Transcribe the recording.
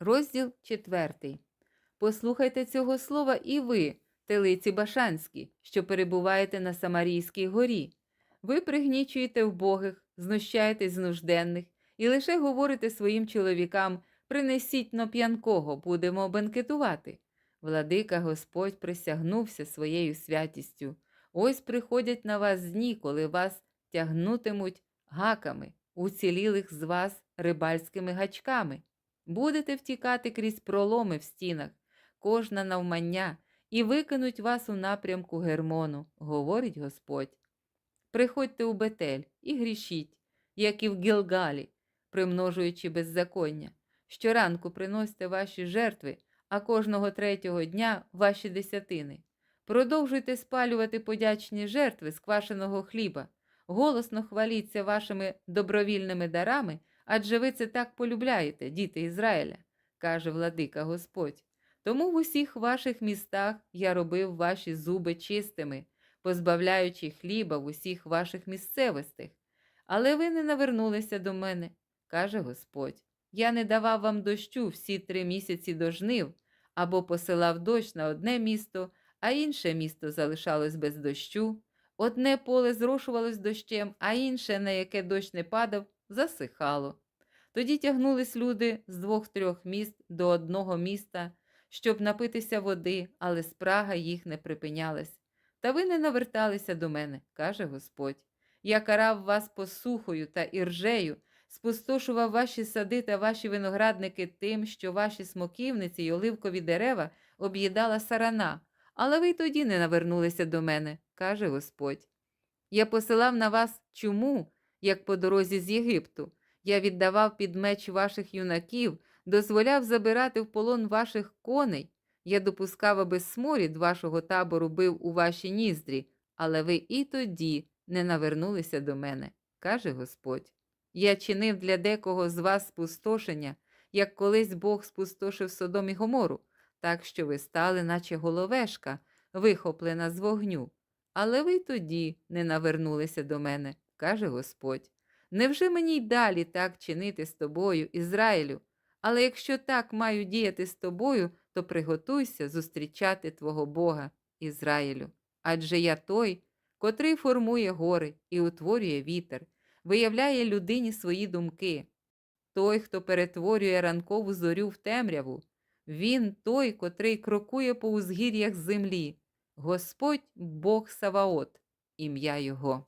Розділ 4. Послухайте цього слова і ви, телиці Башанські, що перебуваєте на Самарійській горі. Ви пригнічуєте вбогих, знущаєтесь з нужденних і лише говорите своїм чоловікам принесіть но п'янкого, будемо бенкетувати. Владика Господь присягнувся своєю святістю. Ось приходять на вас дні, коли вас тягнутимуть гаками, уцілілих з вас рибальськими гачками. Будете втікати крізь проломи в стінах, кожна навмання, і викинуть вас у напрямку Гермону, говорить Господь. Приходьте у Бетель і грішіть, як і в Гілгалі, примножуючи беззаконня. Щоранку приносьте ваші жертви, а кожного третього дня ваші десятини. Продовжуйте спалювати подячні жертви з квашеного хліба, голосно хваліться вашими добровільними дарами, адже ви це так полюбляєте, діти Ізраїля, каже владика Господь. Тому в усіх ваших містах я робив ваші зуби чистими, позбавляючи хліба в усіх ваших місцевостях. Але ви не навернулися до мене, каже Господь. Я не давав вам дощу всі три місяці до жнив, або посилав дощ на одне місто, а інше місто залишалось без дощу. Одне поле зрошувалось дощем, а інше, на яке дощ не падав, засихало. Тоді тягнулись люди з двох-трьох міст до одного міста, щоб напитися води, але спрага їх не припинялась. Та ви не наверталися до мене, каже Господь. Я карав вас посухою та іржею, спустошував ваші сади та ваші виноградники тим, що ваші смоківниці й оливкові дерева об'їдала сарана, але ви тоді не навернулися до мене, каже Господь. Я посилав на вас чуму, як по дорозі з Єгипту. Я віддавав під меч ваших юнаків, дозволяв забирати в полон ваших коней. Я допускав, аби сморід вашого табору бив у ваші ніздрі, але ви і тоді не навернулися до мене, каже Господь. Я чинив для декого з вас спустошення, як колись Бог спустошив Содом і Гомору, так що ви стали, наче головешка, вихоплена з вогню. Але ви тоді не навернулися до мене, каже Господь. Невже мені й далі так чинити з тобою, Ізраїлю? Але якщо так маю діяти з тобою, то приготуйся зустрічати твого Бога, Ізраїлю. Адже я той, котрий формує гори і утворює вітер, виявляє людині свої думки. Той, хто перетворює ранкову зорю в темряву, він той, котрий крокує по узгір'ях землі, Господь Бог Саваот, ім'я Його.